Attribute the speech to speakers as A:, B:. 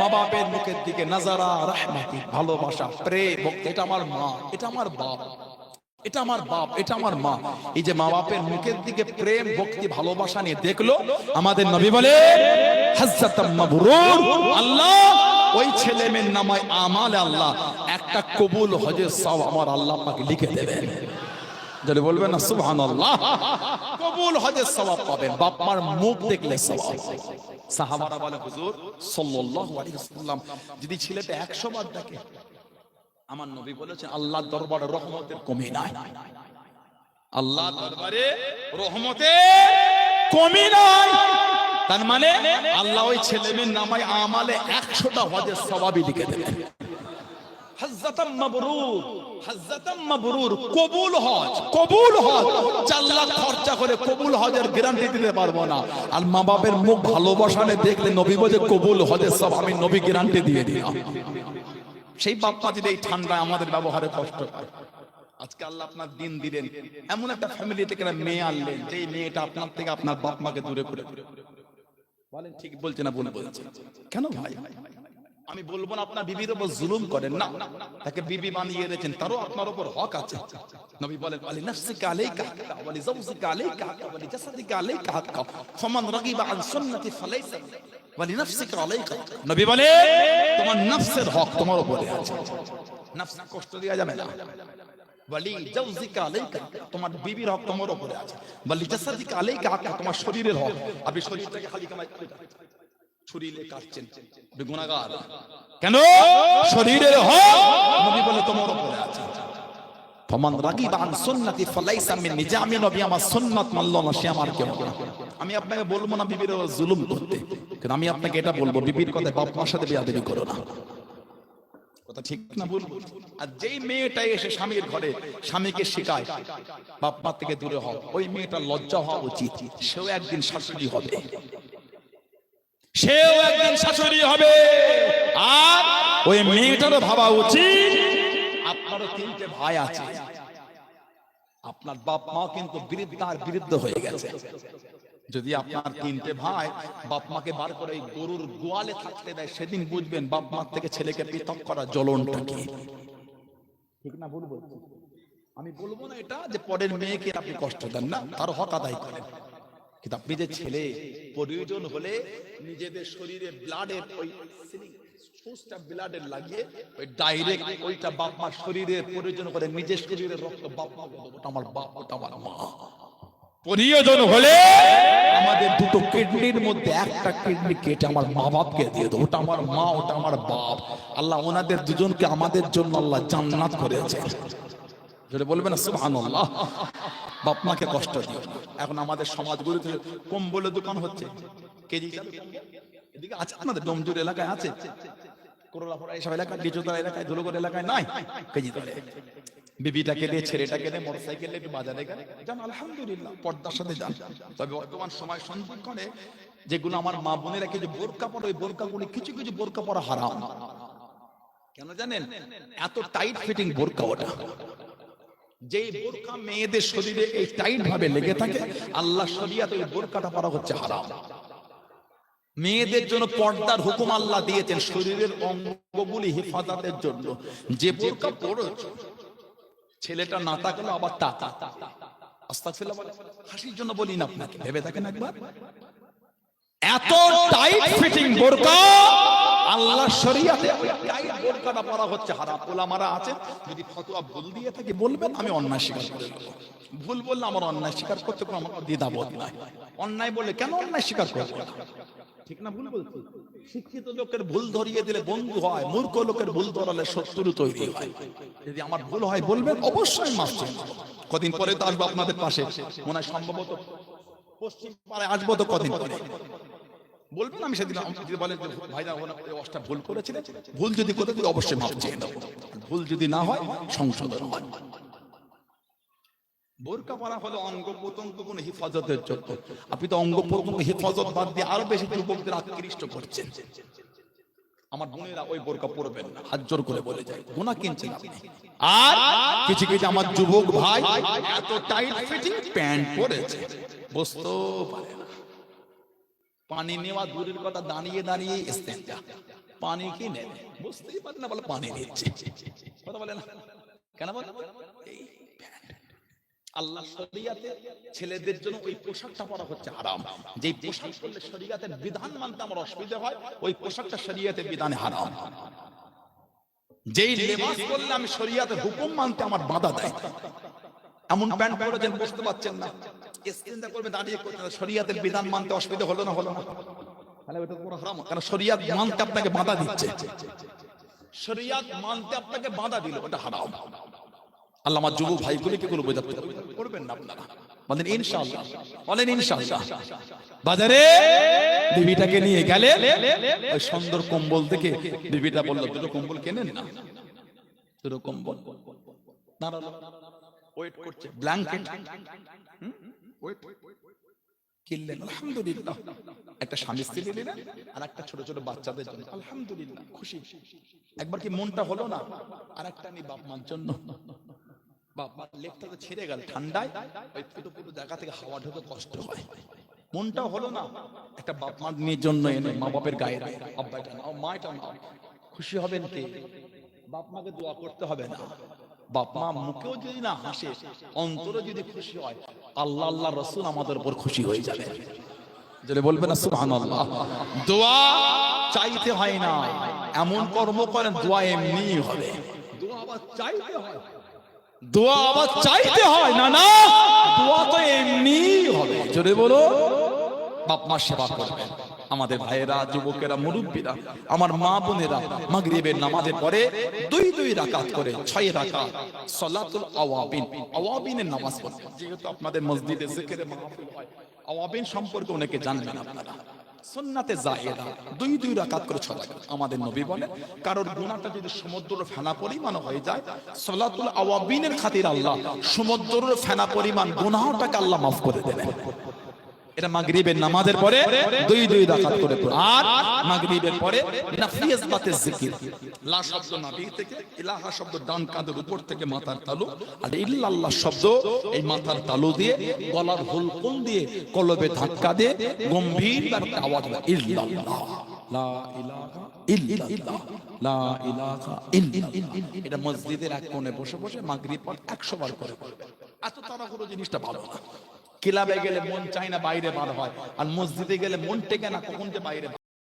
A: মা বাপের মুখের দিকে নাজারা, রাহমাতি, ভালোবাসা, প্রেম এটা আমার মা, এটা আমার বাপ। এটা আমার বাপ, এটা আমার মা। এই যে মা বাপের মুখের দিকে প্রেম, ভক্তি, ভালোবাসা নিয়ে দেখল, আমাদের নবী বলে আল্লাহ, ওই ছেলে মেয়ের নামায় আমাল আল্লাহ, একটা কবুল হজের সব আমার আল্লাহ পাকে লিখে দেবেন। যদি বলবেন না, সুবহানাল্লাহ। কবুল হজের সওয়াব পাবেন বাপ মার মুখ দেখলে সওয়াব সাহাবারা বলে, হুজুর, সাল্লাল্লাহু আলাইহি ওয়াসাল্লাম যদি ছেলেটা 100 বার দেখে আমার নবী বলেছেন আল্লাহর দরবারে রহমতের কমি নাই। আল্লাহ দরবারে রহমতে কমি নাই। তার মানে আল্লাহ ওই ছেলে নামায় আমালে একশোটা হজের সবাবই লিখে দেবেন হাজ্জাতাম মাবরুর সেই বাপ্পা এই ঠান্ডায় আমাদের ব্যবহারে কষ্ট আজকে আল্লাহ আপনার দিন দিলেন। এমন একটা ফ্যামিলি থেকে মেয়ে আনলেন যে মেয়েটা আপনার থেকে আপনার বাপ মাকে দূরে করে। বলেন, ঠিক বলছে না ভুল বলছে? কেন ভাই? আমি বলব না, আপনার বিবির উপর জুলুম করেন, না। তাকে বিবি বানিয়ে রেখেছেন তারও আপনার উপর হক আছে। নবী বলেন ওয়ালি নাফসিকা আলাইকা হাক্কা ওয়ালি যাওজিকা আলাইকা হাক্কা ওয়ালি জাসাদিকা আলাইকা হাক্কা, ফামান রাগিবা আন সুন্নতি ফালাইসা, ওয়ালি নাফসিকা আলাইকা। নবী বলে, তোমার নফসের হক তোমার উপরে আছে। নফস কষ্ট দেওয়া যাবে না। ওয়ালি জাওজিকা আলাইকা, তোমার বিবির হক তোমার উপরে আছে। ওয়ালি জাসাদিকা আলাইকা হাক্কা, তোমার শরীরের হক। আপনি শরীরটাকে খালি কামাই ছুরিলে কাটছেন। কেন? শরীরের হক নবী বলে তোমার উপরে আছে। ফমান রাগিবা আন সুন্নতি ফালাইসা মিন্নি যে আমি নবী আমার সুন্নাত মানলো না সে আমার কেউ না। আমি আপনাকে বলব না বিবির জুলুম করতে। কিন্তু আমি আপনাকে এটা বলব বিবির কথা বাপ মার সাথে বিয়াদবি করো না। কথা ঠিক না বলব আর যেই মেয়েটা এসে স্বামীর ঘরে স্বামীকে শেখায় বাপ মা থেকে দূরে হও। ওই মেয়েটা লজ্জা হওয়া উচিত। সেও একদিন শাশুড়ি হবে। সেও একদিন শাশুড়ি হবে। আর ওই মেয়েটারও ভাবা উচিত। আপনারও তিনটে ভাই আছে। আপনার বাপ মা কিন্তু বিরুদ্ধার বিরুদ্ধ হয়ে গেছে। যদি আপনার তিনটে ভাই বাপ মাকে বার করে গরুর গোয়ালে থাকতে দেয়, সেদিন বুঝবেন বাপ মার থেকে ছেলেকে পৃথক করা জ্বলনটা কি। ঠিক না ভুল বলছি? আমি বলব না এটা যে পরের মেয়েকে আপনি কষ্ট দেন না, তার হক আদায় করেন। কিন্তু ছেলে, প্রয়োজন হলে নিজেদের শরীরে ব্লাডের ওই সুচটা ব্লাডের লাগিয়ে ওই ডাইরেক্ট ওইটা বাপ মার শরীরে প্রয়োজন করে নিজের শরীরের রক্ত, বাপ মা আমার বাপ, ওটা আমার মা। প্রয়োজন হলে আমাদের দুটো কিডনির মধ্যে একটা কিডনি কেটে আমার মা বাপকে দিয়ে দেবো, ওটা আমার মা, ওটা আমার বাপ। আল্লাহ ওনাদের দুজনকে আমাদের জন্য আল্লাহ জান্নাত করেছে। বলবেন সুবহানাল্লাহ। বাপ মাকে কষ্ট দিও। এখন আমাদের সমাজগুলিতে কম্বলের দোকান হচ্ছে। কেজি এদিকে আছে আপনাদের ডোমজুর এলাকায় আছে। করোলাপুরা এইসব এলাকায় লিচুতলা এলাকায়, ধুলোগড় এলাকায় নাই। কেজি তলে বিবিটাকে দিয়ে, ছেলেটাকে দিয়ে, মোটরসাইকেলে একটু বাজারে গেলে যান, আলহামদুলিল্লাহ, পর্দার সাথে যান। তবে বর্তমান সময় সন্ধিক্ষণে যেগুলো আমার মা বোনেরা কিছু বোরকা পরে, ওই বোরকাগুলি কিছু কিছু বোরকা পরা হারাম। কেন জানেন? এত টাইট ফিটিং বোরকা ওটা। যেই বোরকা মেয়েদের শরীরে এই টাইট ভাবে লেগে থাকে, আল্লাহ শরিয়াতে ওই বোরকাটা পরা হচ্ছে হারাম। মেয়েদের জন্য পর্দার হুকুম আল্লাহ দিয়েছেন শরীরের অঙ্গগুলি হেফাজতের জন্য। যে বোরকা পড়েছ ছেলেটা না তাকালো আবার তাকা আস্তাগফিরুল্লাহ বলে। হাসির জন্য বলি না আপনাকে, ভেবে থাকেন একবার। এত টাইট ফিটিং বোরকা আল্লাহ শরিয়াতে টাইট বোরকাটা পরা হচ্ছে, হারাম। ওলামারা আছে যদি ফতোয়া ভুল দিয়ে থাকে, বলবেন, আমি অন্যায় স্বীকার করে। ভুল বললে আমার অন্যায় স্বীকার করতে কোনো আমার দ্বিধাবোধ নাই। অন্যায় বলে কেন অন্যায় স্বীকার করব ঠিক না, ভুল বলছি? শিক্ষিত লোকের ভুল ধরিয়ে দিলে বন্ধু হয়, মূর্খ লোকের ভুল ধরালে শত্রু তৈরি হয়। যদি আমার ভুল হয়, বলবেন, অবশ্যই মাফ কদিন পরে তো আসব আপনাদের পাশে। মনে হয় সম্ভবত পশ্চিম পাড়ায় আসব তো কদিন পরে। বলবেন? আমি সেদিন যদি বলেন যে অবস্থা ভুল করেছিলেন ভুল যদি করে দিলে অবশ্যই মাপ চেয়ে নেব। ভুল যদি না হয়, সংশোধন হয় বোরকা পরা হলো অঙ্গ প্রত্যঙ্গ হেফাজতের জন্য আপনি তো অঙ্গ প্রত্যঙ্গ হেফাজত বাদ দিয়ে আরও বেশি যুবকদের আকৃষ্ট করছেন। আমার বোনেরা ওই বোরকা পরবেন না। হাত জোর করে বলে যায় গোনা আর কিছু কিছু আমার যুবক ভাই এত টাইট ফিটিং প্যান্ট পরেছে। বুঝতেও পারে না। পানি নেওয়া দূরের কথা দাঁড়িয়ে দাঁড়িয়ে ইস্তেঞ্জা পানি কি নেবে? বুঝতেই পারে না, বলে পানি নিচ্ছে। কথা বলে না? কেন বলে? আল্লাহ শরিয়াতে ছেলেদের জন্য ওই পোশাকটা পরা হচ্ছে হারাম। যেই পোশাক পরলে শরিয়াতের বিধান মানতে আমার অসুবিধা হয়, ওই পোশাকটা শরিয়াতের বিধানে হারাম। যেই লেবাস করলে আমি শরিয়াতের হুকুম মানতে আমার বাধা দেয়। এমন প্যান্ট পরেছেন, বুঝতে পারছেন না। চিন্তা করবে, দাঁড়িয়ে করতে শরিয়াতের বিধান মানতে অসুবিধা হলো না হলো না? তাহলে পুরো হারাম। কারণ শরিয়াত মানতে আপনাকে বাধা দিচ্ছে। শরিয়াত মানতে আপনাকে বাধা দিল, ওটা হারাম। আল্লাহ আমার যুব ভাইগুলিকে কোনো করবেন না আপনারা? বলেন, ইনশাআল্লাহ। বলেন, ইনশাআল্লাহ। বাজারে বিবিটাকে নিয়ে গেলে ওই সুন্দর কম্বল থেকে বিবিটা বলল, দুটো কম্বল কেনেন না? দুটো কম্বল। ওয়েট করছে। ব্ল্যাঙ্কেট কিনলেন। আলহামদুলিল্লাহ। একটা স্বামী স্ত্রী নিলেন আর একটা ছোট ছোট বাচ্চাদের জন্য। আলহামদুলিল্লাহ, খুশি। একবার কি মনটা হলো না? আর একটা বাপ মার জন্য। বাপ মার লেপটা তো ছিঁড়ে গেল ঠান্ডায়। ওই ফুটো ফুটো জায়গা থেকে হাওয়া ঢোকে কষ্ট হয়। হলো না। একটা বাপ মার নিয়ে জন্য এনে মা বাপের গায়ে নাও নাও। খুশি হবেন কে? বাপ মাকে দোয়া করতে হবে না। বাপ মা মুখেও যদি না হাসে, অন্তরে যদি খুশি হয় আল্লাহ আল্লাহ রসুল আমাদের উপর খুশি হয়ে যাবে। যদি বলবে না সুবহানাল্লাহ। দোয়া চাইতে হয় না এমন কর্ম করেন দোয়া এমনি হবে। দোয়া আবার চাইতে হয়। দোয়া আবার চাইতে হয় না না দোয়া তো এমনি হবে। জোরে বলো। বাপ মা সেবা করবে আমাদের ভাইয়েরা, যুবকেরা, মুরব্বীরা, আমার মা বোনেরা, মাগরিবের নামাজের পরে দুই দুই রাকাত করে, ছয় রাকাত সালাতুল আওয়াবিন, আওয়াবিনের নামাজ পড়ে যেহেতু আপনাদের মসজিদে জিকিরে মাহফিল হয়, আওয়াবিন সম্পর্কে অনেকে জানবেন আপনারা। সুন্নাতে জায়েদা, দুই দুই রাকাত করে ছয় আমাদের নবী বলে কারোর গুনাহটা যদি সমুদ্রের ফেনা পরিমাণ হয়ে যায়, সালাতুল আওয়াবিনের খাতির আল্লাহ সমুদ্রের ফেনা পরিমাণ গুনাহটাকে আল্লাহ মাফ করে দেবেন। এটা মাগরিবের নামাজের পরে দুই দুই রাকাত করে আর মাগরিবের পরে নাফিয়াজ বাতে জিকির। লা শব্দ থেকে, ইলাহা শব্দ ডান কাঁধের উপর থেকে মাথার তালু, আর ইল্লাল্লাহ শব্দ এই মাথার তালু দিয়ে, গলার হুলকুম দিয়ে, কলবে ধাক্কা দিয়ে গম্ভীর একটা আওয়াজ ইল্লাল্লাহ এটা মসজিদের এক কোণে বসে বসে মাগরিব পর 100 বার করে এত তাড়াহুড়ো জিনিসটা ভালো না। ক্লাবে গেলে মন চাই না বাইরে বার হয়। আর মসজিদে গেলে মন টেকে না, কখন যে বাইরে